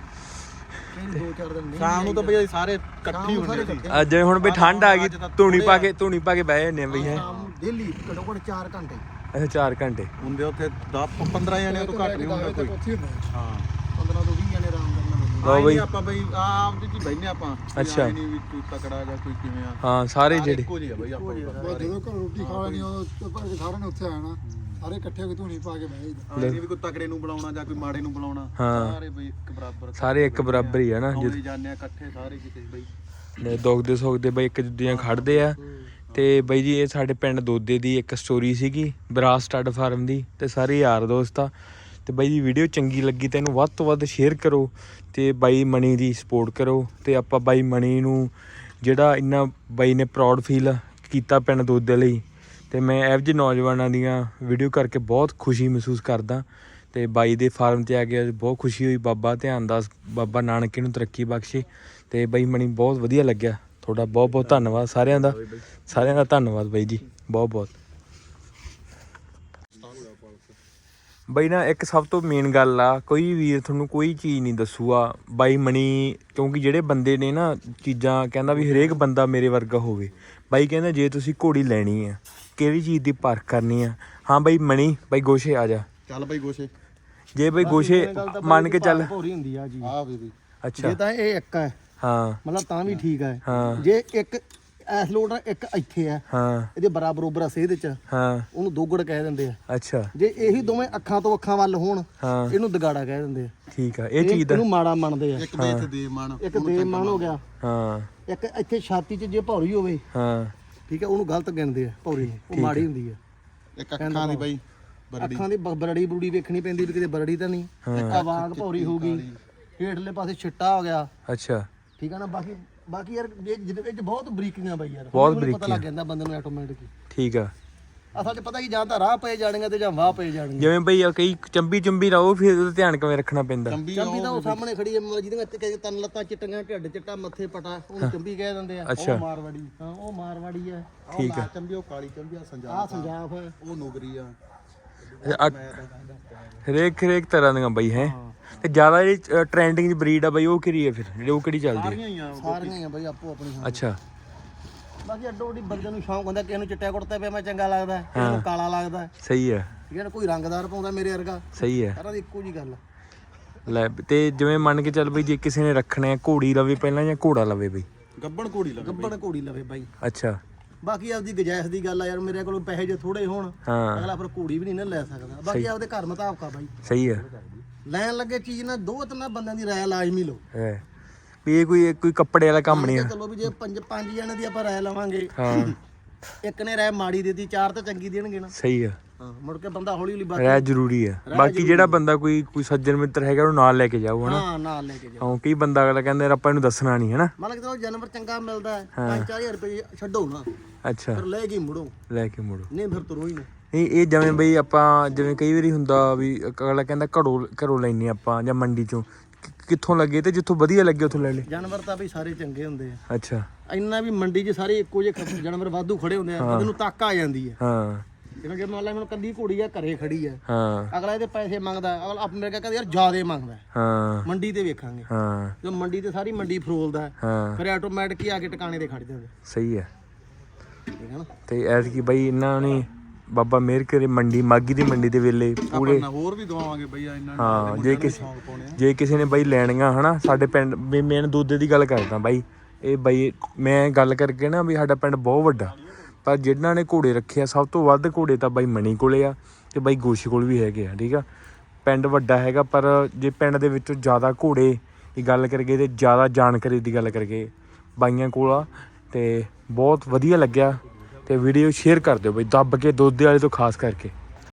ਕਈ ਦੋ ਚਾਰ ਦਿਨ ਨਹੀਂ ਸ਼ਾਮ ਨੂੰ ਤਾਂ ਬਈ ਸਾਰੇ ਇਕੱਠੇ ਹੁੰਦੇ ਸੀ ਅੱਜ ਜਿਵੇਂ ਹੁਣ ਬਈ ਠੰਡ ਆ ਗਈ ਧੂਣੀ ਪਾ ਕੇ ਧੂਣੀ ਪਾ ਕੇ ਬਹਿ ਜਾਂਦੇ ਆ ਬਈ ਹੈ ਡੇਲੀ ਘੱਟੋ ਘੱਟ 4 ਘੰਟੇ। ਅੱਛਾ 4 ਘੰਟੇ। ਹੁੰਦੇ ਉੱਥੇ 10 15 ਜਣਿਆਂ ਤੋਂ ਘੱਟ ਨਹੀਂ ਹੁੰਦਾ ਕੋਈ। ਹਾਂ 15 ਤੋਂ 20 ਜਣੇ ਆਰਾਮ ਕਰਨਾ ਲਓ ਬਈ। ਆਪਾਂ ਬਈ ਆਪ ਦੇ ਜੀ ਬੈਠਨੇ ਆਪਾਂ। ਅੱਛਾ। ਆਏਂ ਨੀ ਵੀ ਕੋਈ ਤਕੜਾ ਜਾਂ ਕੋਈ ਕਿਵੇਂ ਆ। ਹਾਂ ਸਾਰੇ ਜਿਹੜੇ ਇੱਕੋ ਜਿਹੇ ਆ ਬਈ ਆਪਾਂ ਬਸ ਜਦੋਂ ਘਰ ਰੋਟੀ ਖਾ ਲੈਣੀ ਉਦੋਂ ਪਰ ਸਾਰਿਆਂ ਨੇ ਉੱਥੇ ਆਣਾ ਸਾਰੇ ਇਕੱਠੇ ਹੋ ਕੇ ਧੂਣੀ ਪਾ ਕੇ ਬਹਿ ਜਾਈਦਾ। ਆਏਂ ਨੀ ਵੀ ਕੋਈ ਤਕੜੇ ਨੂੰ ਬੁਲਾਉਣਾ ਜਾਂ ਕੋਈ ਮਾੜੇ ਨੂੰ ਬੁਲਾਉਣਾ। ਹਾਂ। ਸਾਰੇ ਬਈ ਇੱਕ ਬਰਾਬਰ ਸਾਰੇ ਇੱਕ ਬਰਾਬਰ ਹੀ ਆ ਨਾ ਜਾਂਦੇ ਆ ਇਕੱਠੇ ਸਾਰੇ ਕਿਤੇ ਬਈ। ਨੇ ਦੁੱਖ ਦੇ ਸੁੱਖ ਦੇ ਬਈ ਇੱਕ ਦੂਜੇ ਖੜਦੇ ਆ। ਤੇ ਬਈ ਜੀ ਇਹ ਸਾਡੇ ਪਿੰਡ ਦੋਦੇ ਦੀ ਇੱਕ ਸਟੋਰੀ ਸੀਗੀ ਬਰਾਸ ਸਟੱਡ ਫਾਰਮ ਦੀ ਤੇ ਸਾਰੇ ਯਾਰ ਦੋਸਤ ਆ। ਤੇ ਬਾਈ ਦੀ ਵੀਡੀਓ ਚੰਗੀ ਲੱਗੀ ਤਾਂ ਇਹਨੂੰ ਵੱਧ ਤੋਂ ਵੱਧ ਸ਼ੇਅਰ ਕਰੋ ਤੇ ਬਾਈ ਮਣੀ ਦੀ ਸਪੋਰਟ ਕਰੋ ਤੇ ਆਪਾਂ ਬਾਈ ਮਣੀ ਨੂੰ ਜਿਹੜਾ ਇੰਨਾ ਬਾਈ ਨੇ ਪ੍ਰਾਊਡ ਫੀਲ ਕੀਤਾ ਪਿੰਡ ਦੁੱਧ ਦੇ ਲਈ ਤੇ ਮੈਂ ਇਹੋ ਜਿਹੇ ਨੌਜਵਾਨਾਂ ਦੀਆਂ ਵੀਡੀਓ ਕਰਕੇ ਬਹੁਤ ਖੁਸ਼ੀ ਮਹਿਸੂਸ ਕਰਦਾ ਤੇ ਬਾਈ ਦੇ ਫਾਰਮ ਤੇ ਆ ਕੇ ਬਹੁਤ ਖੁਸ਼ੀ ਹੋਈ, ਬਾਬਾ ਧਿਆਨ ਦਾਸ, ਬਾਬਾ ਨਾਨਕ ਨੂੰ ਤਰੱਕੀ ਬਖਸ਼ੇ ਤੇ ਬਾਈ ਮਣੀ ਬਹੁਤ ਵਧੀਆ ਲੱਗਿਆ। ਤੁਹਾਡਾ ਬਹੁਤ ਬਹੁਤ ਧੰਨਵਾਦ ਸਾਰਿਆਂ ਦਾ ਸਾਰਿਆਂ ਦਾ ਧੰਨਵਾਦ ਬਾਈ ਜੀ, ਬਹੁਤ ਬਹੁਤ। ਬਾਈ ਨਾ ਇੱਕ ਸਭ ਤੋਂ ਮੇਨ ਗੱਲ ਆ ਕੋਈ ਵੀਰ ਤੁਹਾਨੂੰ ਕੋਈ ਚੀਜ਼ ਨਹੀਂ ਦੱਸੂਗਾ ਬਾਈ ਮਣੀ ਕਿਉਂਕਿ ਜਿਹੜੇ ਬੰਦੇ ਨੇ ਨਾ ਚੀਜ਼ਾਂ ਕਹਿੰਦਾ ਵੀ ਹਰੇਕ ਬੰਦਾ ਮੇਰੇ ਵਰਗਾ ਹੋਵੇ ਬਾਈ ਕਹਿੰਦਾ ਜੇ ਤੁਸੀਂ ਘੋੜੀ ਲੈਣੀ ਆ ਕਿਹੜੀ ਚੀਜ਼ ਦੀ ਪਰਖ ਕਰਨੀ ਆ? ਹਾਂ ਬਾਈ ਮਣੀ ਬਾਈ ਗੋਸ਼ੇ ਆ ਜਾ। ਚੱਲ ਬਈ ਗੋਸ਼ੇ। ਜੇ ਬਾਈ ਗੋਸ਼ੇ ਮੰਨ ਕੇ ਚੱਲ। ਭੋਰੀ ਹੁੰਦੀ ਆ ਜੀ। ਆ ਬੀਬੀ ਅੱਛਾ। ਜੇ ਤਾਂ ਇਹ ਇੱਕ ਹੈ ਹਾਂ। ਮਤਲਬ ਤਾਂ ਵੀ ਠੀਕ ਹੈ ਹਾਂ। ਜੇ ਇੱਕ ਐਸ ਲੋਡ ਨਾਲ ਇੱਕ ਇੱਥੇ ਹੈ ਹਾਂ। ਇਹਦੇ ਬਰਾਬਰ ਬਰੋਬਰ ਆ ਸੇਧ ਚ। ਹਾਂ। ਉਹਨੂੰ ਦੋਗੜ ਕਹਿ ਦਿੰਦੇ ਆ। ਅੱਛਾ। ਜੇ ਇਹੀ ਦੋਵੇਂ ਅੱਖਾਂ ਤੋਂ ਅੱਖਾਂ ਵੱਲ ਹੋਣ ਹਾਂ। ਇਹਨੂੰ ਦਗਾੜਾ ਕਹਿ ਦਿੰਦੇ ਆ। ਠੀਕ ਆ ਇਹ ਚੀਜ਼ ਦਾ ਇਹਨੂੰ ਮਾੜਾ ਮੰਨਦੇ ਆ। ਇੱਕ ਦੇ ਇੱਥੇ ਦੇ ਮਨ ਇੱਕ ਬੇਈਮਾਨ ਹੋ ਗਿਆ ਹਾਂ। ਇੱਕ ਇੱਥੇ ਛਾਤੀ 'ਚ ਜੇ ਭੌਰੀ ਹੋਵੇ ਹਾਂ। ਠੀਕ ਹੈ ਉਹਨੂੰ ਗਲਤ ਗਿਣਦੇ ਆ ਭੌਰੀ ਨੂੰ। ਉਹ ਮਾੜੀ ਹੁੰਦੀ ਆ। ਇੱਕ ਅੱਖਾਂ ਦੀ ਬਈ ਬਰੜੀ। ਅੱਖਾਂ ਦੀ ਬਰੜੀ ਬਰੂੜੀ ਵੇਖਣੀ ਪੈਂਦੀ ਵੀ ਕਿਤੇ ਬਰੜੀ ਤਾਂ ਨਹੀਂ। ਇੱਕ ਆਵਾਜ਼ ਭੌਰੀ ਹੋਊਗੀ। ਹੇਠਲੇ ਪਾਸੇ ਛਿੱਟਾ ਹੋ ਗਿਆ। ਅੱਛਾ। ਠੀਕ ਆ ਨਾ ਬਾਕੀ ਬਾਕੀ ਯਾਰ ਇਹ ਜਿਹਦੇ ਵਿੱਚ ਬਹੁਤ ਬਰੀਕੀਆਂ ਬਈ ਯਾਰ। ਬਹੁਤ ਹੌਲੀ ਪਤਾ ਬਰੀਕੀਆਂ। ਲੱਗ ਜਾਂਦਾ ਬੰਦੇ ਨੂੰ ਆਟੋਮੈਟਿਕ ਠੀਕ ਆ। ਅਸਲ 'ਚ ਪਤਾ ਕੀ ਜਾਂ ਤਾਂ ਰਾਹ ਪਏ ਜਾਣਗੇ ਤੇ ਜਾਂ ਵਾਹ ਪਏ ਜਾਣਗੇ। ਜਿਵੇਂ ਬਈ ਆ ਕਈ ਚੰਬੀ ਚੰਬੀ ਰਹੋ ਫਿਰ ਉਹਦਾ ਧਿਆਨ ਕਿਵੇਂ ਰੱਖਣਾ ਪੈਂਦਾ। ਚੰਬੀ ਚੰਬੀ ਤਾਂ ਉਹ ਸਾਹਮਣੇ ਖੜੀ ਹੈ ਮਤਲਬ ਜਿਹਦੀਆਂ ਤੇ ਤਨ ਲੱਤਾਂ ਚਿੱਟੀਆਂ ਢਿੱਡ ਚਿੱਟਾ ਮੱਥੇ ਪਟਾ ਉਹਨੂੰ ਚੰਬੀ ਕਹਿ ਦਿੰਦੇ ਆ। ਅੱਛਾ। ਮਾਰਵਾੜੀ ਹਾਂ ਉਹ ਮਾਰਵਾੜੀ ਹੈ ਠੀਕ ਆ। ਚੰਬੀ ਉਹ ਕਾਲੀ ਚੰਬੀ ਆ ਆਹ ਸੰਜਾਬ ਸੰਜਾਫ ਉਹ ਨੁਗਰੀ ਆ ਆ- ਹਰੇਕ ਹਰੇਕ ਤਰ੍ਹਾਂ ਦੀਆਂ ਬਈ ਹੈ। ਤੇ ਜ਼ਿਆਦਾ ਜਿਹੜੀ ਟ੍ਰੈਂਡਿੰਗ ਦੀ ਬਰੀਡ ਆ ਬਈ ਉਹ ਕਿਹੜੀ ਹੈ ਫਿਰ? ਜਿਹੜੀ ਉਹ ਕਿਹੜੀ ਚੱਲਦੀ ਹੈ ਸਾਰੀਆਂ ਹੀ ਆ ਸਾਰੀਆਂ ਹੀ ਆ ਬਈ ਆਪੋ ਆਪਣੀ ਹਾਂ ਅੱਛਾ। ਬਾਕੀ ਅੱਡੋ ਅੱਡੀ ਬੰਦੇ ਨੂੰ ਸ਼ੌਂਕ ਹੁੰਦਾ ਕਿਸੇ ਨੂੰ ਚਿੱਟਾ ਕੁੜਤਾ ਪਿਆ ਮੈਂ ਚੰਗਾ ਲੱਗਦਾ ਹੈ, ਕਿਸੇ ਨੂੰ ਕਾਲਾ ਲੱਗਦਾ। ਹੈ, ਸਹੀ ਹੈ ਠੀਕ ਹੈ ਨਾ ਕੋਈ ਰੰਗਦਾਰ ਪਾਉਂਦਾ ਮੇਰੇ ਵਰਗਾ। ਸਹੀ ਹੈ ਸਾਰਾ ਦੀ ਇੱਕੋ ਜੀ ਗੱਲ ਆ। ਲੈ ਤੇ ਜਿਵੇਂ ਮੰਨ ਕੇ ਚੱਲ ਬਈ ਜੇ ਕਿਸੇ ਨੇ ਰੱਖਣਾ ਹੈ ਘੋੜੀ ਲਵੇ ਪਹਿਲਾਂ ਜਾਂ ਘੋੜਾ ਲਵੇ ਬਈ? ਗੱਬਣ ਘੋੜੀ ਲੱਗ ਗੱਬਣ ਘੋੜੀ ਲਵੇ ਬਾਈ। ਅੱਛਾ। ਬਾਕੀ ਆਪਦੀ ਗੁਜਾਇਸ਼ ਦੀ ਗੱਲ ਆ ਯਾਰ ਮੇਰੇ ਕੋਲ ਪੈਸੇ ਜੇ ਥੋੜੇ ਹੋਣ ਹਾਂ। ਅਗਲਾ ਫਿਰ ਘੋੜੀ ਵੀ ਨਹੀਂ ਨਾ ਲੈ ਸਕਦਾ। ਬਾਕੀ ਆਪਦੇ ਘਰ ਮੁਤਾਬਕ ਆ ਬਾਈ। ਸਹੀ ਹੈ ਲੈਣ ਲੱਗੇ ਚੀਜ਼ ਨਾ ਦੋ ਤਿੰਨ ਬੰਦਿਆਂ ਦੀ ਰਾਏ ਲਾਜ਼ਮੀ ਲਓ। ਹੈ। ਵੀ ਇਹ ਕੋਈ ਕੋਈ ਕੱਪੜੇ ਵਾਲਾ ਕੰਮ ਨਹੀਂ ਹੈ ਚਲੋ ਵੀ ਜੇ ਪੰਜ ਪੰਜ ਜਣੇ ਦੀ ਆਪਾਂ ਰਾਏ ਲਵਾਂਗੇ। ਹਾਂ। ਇੱਕ ਨੇ ਰਾਏ ਮਾੜੀ ਦਿੱਤੀ ਚਾਰ ਤਾਂ ਚੰਗੀ ਦੇਣਗੇ ਨਾ। ਸਹੀ ਹੈ ਹਾਂ ਮੁੜ ਕੇ ਬੰਦਾ ਹੌਲੀ ਹੌਲੀ ਬਾਕੀ ਰਹਿ ਜ਼ਰੂਰੀ ਹੈ ਬਾਕੀ ਜਿਹੜਾ ਬੰਦਾ ਕੋਈ ਕੋਈ ਸੱਜਣ ਮਿੱਤਰ ਹੈਗਾ ਉਹਨੂੰ ਨਾਲ ਲੈ ਕੇ ਜਾਓ ਹਨਾ? ਹਾਂ ਨਾਲ ਲੈ ਕੇ ਜਾ ਹਾਂ ਕਈ ਬੰਦਾ ਅਗਲਾ ਕਹਿੰਦਾ ਯਾਰ ਆਪਾਂ ਇਹਨੂੰ ਦੱਸਣਾ ਨਹੀਂ ਹਨਾ? ਮੰਨ ਕੇ ਚਲੋ ਜਾਨਵਰ ਚੰਗਾ ਮਿਲਦਾ ਹੈ 5-4000 ਰੁਪਏ ਛੱਡੋ ਨਾ। ਅੱਛਾ। ਫਿਰ ਲੈ ਕੇ ਮੁੜੋ। ਲੈ ਕੇ ਮੁੜੋ। ਨਹੀਂ ਫਿਰ ਤੁਰੋ ਹੀ ਨਾ। ਨਹੀਂ ਇਹ ਜਿਵੇਂ ਬਈ ਆਪਾਂ ਜਿਵੇਂ ਕਈ ਵਾਰੀ ਹੁੰਦਾ ਵੀ ਅਗਲਾ ਕਹਿੰਦਾ ਘੜੋਂ ਘਰੋਂ ਲੈਨੇ ਆਪਾਂ ਜਾਂ ਮੰਡੀ ਚੋਂ। ਕਿੱਥੋਂ ਲੱਗੇ ਤੇ ਜਿੱਥੋਂ ਵਧੀਆ ਲੱਗੇ ਉੱਥੋਂ ਲੈ ਲੈ ਜਾਨਵਰ ਤਾਂ ਵੀ ਸਾਰੇ ਚੰਗੇ ਹੁੰਦੇ ਆ। ਅੱਛਾ। ਇੰਨਾ ਵੀ ਮੰਡੀ 'ਚ ਸਾਰੇ ਇੱਕੋ ਜਿਹੇ ਜਾਨਵਰ ਵਾਧੂ ਖੜੇ ਹੁੰਦੇ ਆ ਉਹਨੂੰ ਤੱਕ ਆ ਜਾਂਦੀ ਹੈ ਹਾਂ। ਜਿਵੇਂ ਕਿ ਮੰਨ ਲਾ ਮੈਨੂੰ ਕੱਲੀ ਘੋੜੀ ਆ ਘਰੇ ਖੜੀ ਆ। ਹਾਂ। ਅਗਲਾ ਇਹਦੇ ਪੈਸੇ ਮੰਗਦਾ ਅਗਲਾ ਆਪ ਮੇਰੇ ਕਹਿੰਦਾ ਯਾਰ ਜ਼ਿਆਦੇ ਮੰਗਦਾ ਹੈ। ਮੰਡੀ ਤੇ ਵੇਖਾਂਗੇ। ਹਾਂ। ਜੋ ਮੰਡੀ ਤੇ ਸਾਰੀ ਮੰਡੀ ਫਰੋਲਦਾ ਹੈ, ਫਿਰ ਆਟੋਮੈਟਿਕ ਹੀ ਆ ਕੇ ਟਿਕਾਣੇ ਤੇ ਖੜ ਜਾਂਦੇ। ਸਹੀ ਹੈ। ਠੀਕ ਹੈ ਨਾ? ਤੇ ਐਤਕੀ ਬਈ ਇਹਨਾਂ ਨੇ ਬਾਬਾ ਮੇਰ ਕਰੇ ਮੰਡੀ ਮਾਗੀ ਦੀ ਮੰਡੀ ਦੇ ਵੇਲੇ ਪੂਰੇ ਆਪਾਂ ਹੋਰ ਵੀ ਦਵਾਵਾਂਗੇ ਬਈ ਇਹਨਾਂ ਹਾਂ ਜੇ ਕਿਸੇ ਜੇ ਕਿਸੇ ਨੇ ਬਾਈ ਲੈਣੀਆਂ ਹਨਾ ਸਾਡੇ ਪਿੰਡ ਵੀ ਮੈਂ ਦੁੱਧ ਦੀ ਗੱਲ ਕਰਦਾ ਬਾਈ ਇਹ ਬਾਈ ਮੈਂ ਗੱਲ ਕਰਕੇ ਨਾ ਵੀ ਸਾਡਾ ਪਿੰਡ ਬਹੁਤ ਵੱਡਾ। ਪਰ ਜਿਨ੍ਹਾਂ ਨੇ ਘੋੜੇ ਰੱਖੇ ਆ, ਸਭ ਤੋਂ ਵੱਧ ਘੋੜੇ ਤਾਂ ਬਾਈ ਮਣੀ ਕੋਲੇ ਆ ਤੇ ਬਾਈ ਗੋਸ਼ੀ ਕੋਲ ਵੀ ਹੈਗੇ ਆ, ਠੀਕ ਆ? ਪਿੰਡ ਵੱਡਾ ਹੈਗਾ, ਪਰ ਜੇ ਪਿੰਡ ਦੇ ਵਿੱਚੋਂ ਜ਼ਿਆਦਾ ਘੋੜੇ ਦੀ ਗੱਲ ਕਰਗੇ ਤੇ ਜ਼ਿਆਦਾ ਜਾਣਕਾਰੀ ਦੀ ਗੱਲ ਕਰਗੇ ਬਾਈਆਂ ਕੋਲ ਆ ਤੇ ਬਹੁਤ ਵਧੀਆ ਲੱਗਿਆ ਤੇ ਵੀਡੀਓ ਸ਼ੇਅਰ ਕਰ ਦਿਓ ਬਈ, ਦੱਬ ਕੇ ਦੁੱਧ ਵਾਲੇ ਤੋਂ ਖਾਸ ਕਰਕੇ।